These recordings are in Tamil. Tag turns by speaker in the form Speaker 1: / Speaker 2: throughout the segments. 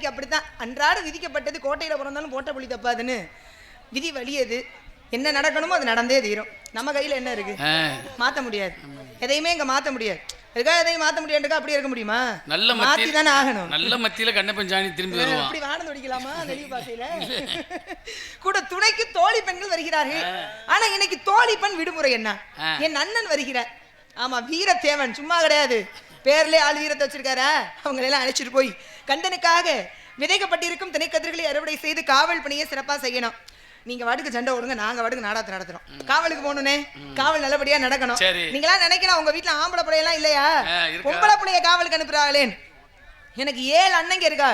Speaker 1: இன்னைக்கு அப்படித்தான். அன்றாட விதிக்கப்பட்டது கோட்டையில பிறந்தாலும் போட்ட புள்ளி தப்பாதுன்னு. விதி வலியது என்ன நடக்கணுமோ அது நடந்தே தீரும். நம்ம கையில என்ன இருக்கு? மாத்த முடியாது. எதையுமே இங்க மாத்த முடியாது. அதுக்காக எதையும் மாத்த முடியாதுக்கா அப்படியே இருக்க முடியுமா?
Speaker 2: நல்ல
Speaker 1: மாத்தி
Speaker 2: மத்தியில்
Speaker 1: தானே ஆகணும்.
Speaker 2: நல்ல மத்தியில கண்ணப்பன் சாணி திரும்பி
Speaker 1: அப்படி வானம் அடிக்கலாமா நெளிவு பாசையில கூட துணைக்கு தோழி பெண்கள் வருகிறார்கள். ஆனா இன்னைக்கு தோழி பெண் விடுமுறை என்ன. என் அண்ணன் வருகிறார். ஆமா வீரத்தேவன் சும்மா கிடையாது. பேர்லயே ஆள் வீரத்தை வச்சிருக்காரா? அவங்க எல்லாம் அழைச்சிட்டு போய் கண்டனுக்காக விதைக்கப்பட்டிருக்கும் திணைக்கதிர்களை அறுவடை செய்து காவல் பணியை சிறப்பா செய்யணும். நீங்க வாட்டுக்கு சண்டை ஓடுங்க நாங்க வாட்டுக்கு நாடகத்தை நடத்துறோம். காவலுக்கு போகணுனே காவல் நல்லபடியா நடக்கணும். நீங்களா நினைக்கலாம் உங்க வீட்டுல ஆம்பளை பிள்ளையெல்லாம் இல்லையா. பொம்பளை பிள்ளைய காவலுக்கு அனுப்புறாங்களேன் எனக்கு ஏழு அண்ணங்க இருக்கா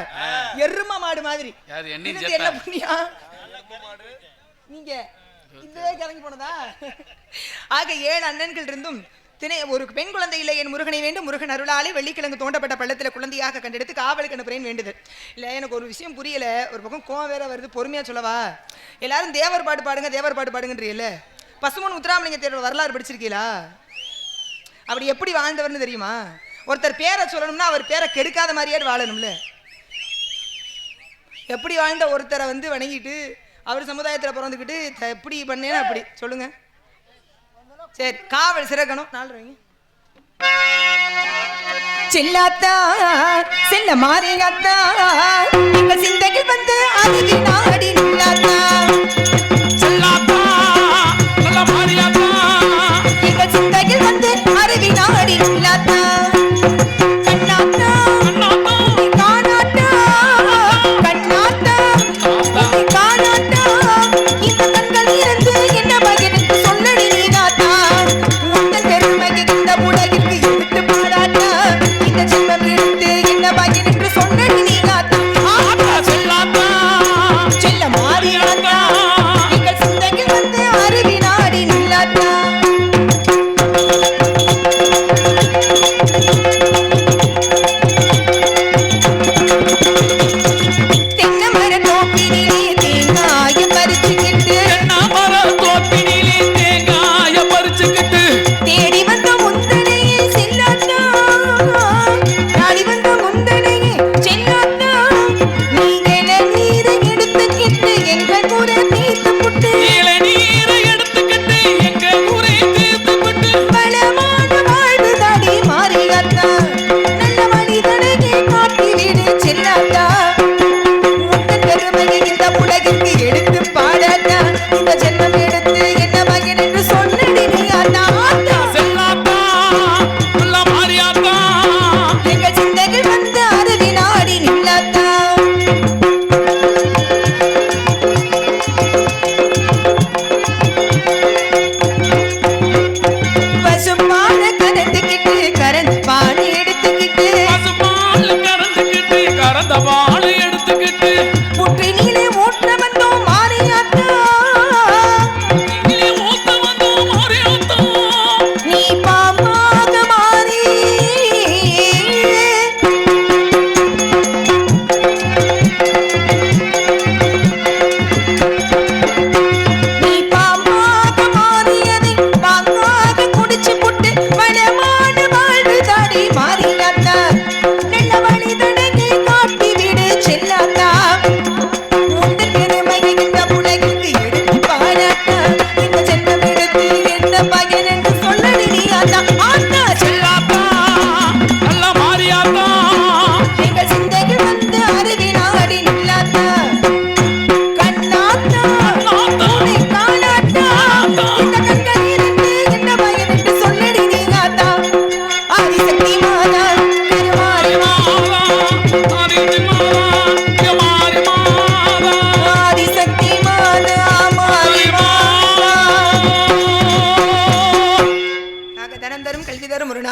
Speaker 1: எரும மாடு மாதிரி? என்ன புண்ணியம்? நீங்க இதுவே கிளம்பி போனதா? ஆக ஏழு அண்ணன்கள் இருந்தும் தினை ஒரு பெண் குழந்தை இல்லை என் முருகனை வேண்டும். முருகன் அருளாலே வெள்ளிக்கிழங்கு தோண்டப்பட்ட பள்ளத்தில் குழந்தையாக கண்டெடுத்து காவலுக்கு அனுப்புறேன் வேண்டுதல் இல்லை எனக்கு ஒரு விஷயம் புரியல. ஒரு பக்கம் கோவம் வேற வருது. பொறுமையாக சொல்லவா? எல்லாரும் தேவர் பாட்டு பாடுங்க தேவர் பாட்டு பாடுங்கன்றீல்ல பசுமன் முத்துராமலிங்க தேவர் வரலாறு படிச்சிருக்கீங்களா? அப்படி எப்படி வாழ்ந்தவர்னு தெரியுமா? ஒருத்தர் பேரை சொல்லணும்னா அவர் பேரை கெடுக்காத மாதிரியே வாழணும்ல. எப்படி வாழ்ந்த ஒருத்தரை வந்து வணங்கிட்டு அவர் சமுதாயத்தில் பிறந்துக்கிட்டு எப்படி பண்ணேன்னு அப்படி சொல்லுங்கள் சரி காவல் சிறக்கணும் நாலு ரூபாய்ங்க. செல்லாத்தா செல்ல மாறியாத்தா எங்கள் சிந்தையில் வந்து அருகி நாடி நில்லாத்தா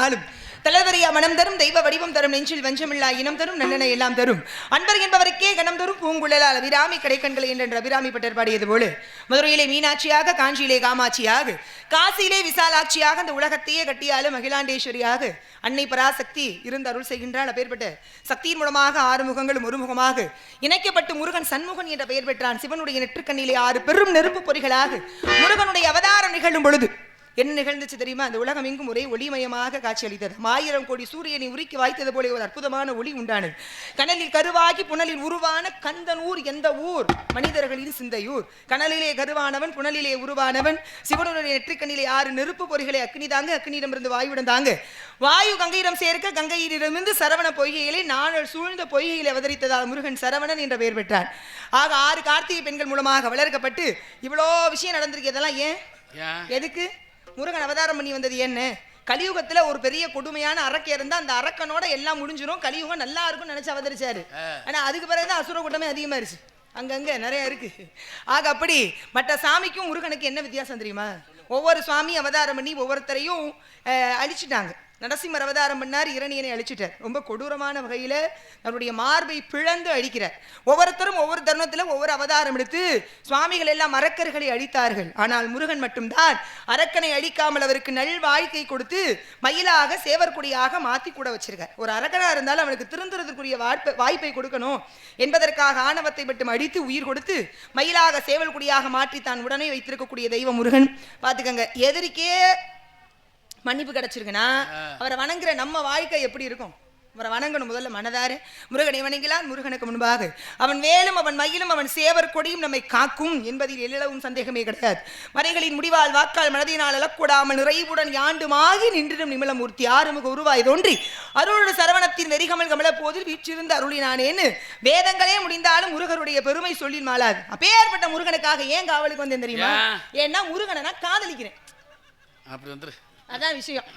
Speaker 1: ஆனாலும் தரும் மனம் தரும் தெய்வ வடிவம் தரும் நெஞ்சில் வஞ்சமில்லா இனம் தரும் நன்னனை எல்லாம் தரும். அன்பர் என்பவருக்கே கணம் தரும் பூங்குழலால் அபிராமி கடைக்கண்களை என்ற அபிராமி பட்டர் பாடியது போல. மதுரையிலே மீனாட்சியாக காஞ்சியிலே காமாட்சியாக காசியிலே விசாலாட்சியாக அந்த உலகத்தையே கட்டியாலும் அகிலாண்டேஸ்வரியாக அன்னை பராசக்தி இருந்து அருள் செய்கின்றாள். அப்பேற்பட்ட சக்தியின் மூலமாக ஆறு முகங்களும் ஒரு முகமாக இணைக்கப்பட்டு முருகன் சண்முகன் என்ற பெயர் பெற்றான். சிவனுடைய நெற்றுக்கண்ணிலே ஆறு பெரும் நெருப்பு பொறிகளாக முருகனுடைய அவதாரம் நிகழும் பொழுது என்ன நிகழ்ந்துச்சு தெரியுமா? அந்த உலகம் எங்கும் ஒரே ஒளிமயமாக காட்சியளித்தது. ஆயிரம் கோடி சூரியனை உருக்கி வாய்த்தது போல ஒரு அற்புதமான ஒளி உண்டானது. கனலில் கருவாகி புனலில் உருவான கந்தன் ஊர் எந்த ஊர்? மனிதர்களின் சிந்தையூர். கனலிலே கருவானவன் புனலிலே உருவானவன். சிவனுடைய நெற்றிக்கண்ணிலே ஆறு நெருப்பு பொறிகளை அக்னி தாங்க அக்னியிடமிருந்து வாயுடன் தாங்க. வாயு கங்கையிடம் சேர்க்க கங்கையிடமிருந்து சரவண பொய்கையிலே நாணல் சூழ்ந்த பொய்கையில் அவதரித்ததால் முருகன் சரவணன் என்ற பெயர் பெற்றான் ஆக ஆறு கார்த்திகை பெண்கள் மூலமாக வளர்க்கப்பட்டு இவ்வளோ விஷயம் நடந்திருக்கு இதெல்லாம் ஏன்? எதுக்கு? முருகன் அவதாரம் பண்ணி வந்தது என்ன? கலியுகத்துல ஒரு பெரிய கொடுமையான அரக்கை இருந்தா அந்த அரக்கனோட எல்லாம் முடிஞ்சிரும். கலியுகம் நல்லா இருக்கும்னு நினைச்சு அவதரிச்சாரு. ஆனா அதுக்கு பிறகுதான் அசுர கூட்டமே அதிகமாயிருச்சு அங்கங்க நிறைய இருக்கு. ஆக அப்படி மற்ற சாமிக்கும் முருகனுக்கு என்ன வித்தியாசம் தெரியுமா? ஒவ்வொரு சுவாமி அவதாரம் பண்ணி ஒவ்வொருத்தரையும் அழிச்சிட்டாங்க. நரசிம்மர் அவதாரம் பண்ணார் இரணியனை அழிச்சிட்டார். ரொம்ப கொடூரமான வகையில் தன்னுடைய மார்பை பிளந்து அழிக்கிறார். ஒவ்வொருத்தரும் ஒவ்வொரு தருணத்தில் ஒவ்வொரு அவதாரம் எடுத்து சுவாமிகள் எல்லாம் அரக்கர்களை அழித்தார்கள். ஆனால் முருகன் மட்டும்தான் அரக்கனை அழிக்காமல் அவருக்கு நல் வாழ்க்கை கொடுத்து மயிலாக சேவற்குடியாக மாற்றி கூட வச்சிருக்கார். ஒரு அரக்கனாக இருந்தாலும் அவனுக்கு திருந்துறதுக்குரிய வாய்ப்பை வாய்ப்பை கொடுக்கணும் என்பதற்காக ஆணவத்தை மட்டும் அடித்து உயிர் கொடுத்து மயிலாக சேவல் குடியாக மாற்றி தான் உடனே வைத்திருக்கக்கூடிய தெய்வம் முருகன். பார்த்துக்கங்க எதிரிக்கே மன்னிப்பு கிடைச்சிருக்குன்னா அவரை வணங்குற நம்ம வாழ்க்கை எப்படி இருக்கும்? அவரை வணங்கணும் முதல்ல மனதாரு. முருகனை வணங்கிலான் முருகனுக்கு முன்பாக. அவன் வேலும் அவன் மயிலும் அவன் சேவர் கொடியும் நம்மை காக்கும் என்பதில் எல்லளவும் சந்தேகமே கிடையாது. மறைகளின் முடிவால் வாக்கால் மனதினால் அளக்கூடாமல் நிறைவுடன் யாண்டுமாகி நின்றிடும் நிமலமூர்த்தி ஆறுமுக உருவாய் தோன்றி அருளோடு சரவணத்தின் வெறிகமல் கமல போதில் வீற்றிருந்து அருளினானேன்னு வேதங்களே முடிந்தாலும் முருகருடைய பெருமை சொல்லில் மாளாது. அப்பேற்பட்ட முருகனுக்காக ஏன் காவலுக்கு வந்தேன் தெரியுமா?
Speaker 2: ஏன்?
Speaker 1: ஏன்னா முருகனை நான் காதலிக்கிறேன்.
Speaker 2: அப்படி வந்துரு.
Speaker 1: அதான் விஷயம்.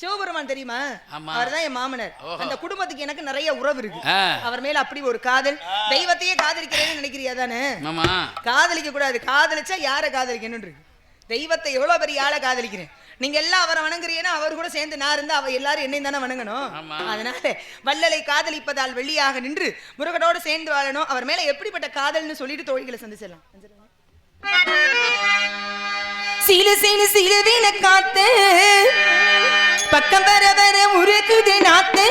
Speaker 1: சிவபெருமான் தெரியுமா?
Speaker 2: ஆமா.
Speaker 1: அவர்தான் என் மாமனார். அந்த குடும்பத்துக்கு எனக்கு நிறைய உறவு இருக்கு. அவர் மேல அப்படி ஒரு காதல். தெய்வத்தையே காதலிக்கிறேன்னு நினைக்கிறியா தானே? காதலிக்க கூடாது. காதலிச்சா யாரை காதலிக்கணும் தெய்வத்தை எவ்வளவு பெரிய ஆளை காதலிக்கிறேன். நீங்க எல்லாம் அவரை வணங்குறீங்கன்னா அவர் கூட சேர்ந்து நான் இருந்தா அவ எல்லாரும் என்னையும் தானே வணங்கணும். அதனால வள்ளலை காதலிப்பதால் வெள்ளியாக நின்று முருகனோடு சேர்ந்து வாழணும். அவர் மேல எப்படிப்பட்ட காதல்னு சொல்லிட்டு தோழிகளை சந்திச்சிடலாம். சீலு சீலு சீலுவின காத்து. பக்கம் வர வர முறுக்குது நாத்து.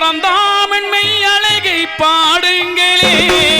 Speaker 1: பரந்தாமென்மை
Speaker 2: அழகை பாடுங்களே.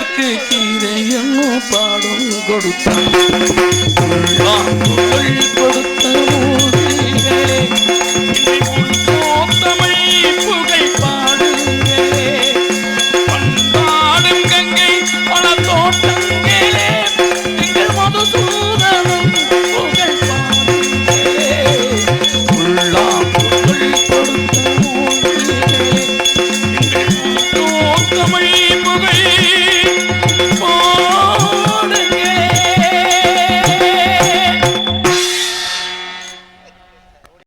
Speaker 2: அதற்கு கீதையும் பாடும் கொடுத்தான் கொடுத்த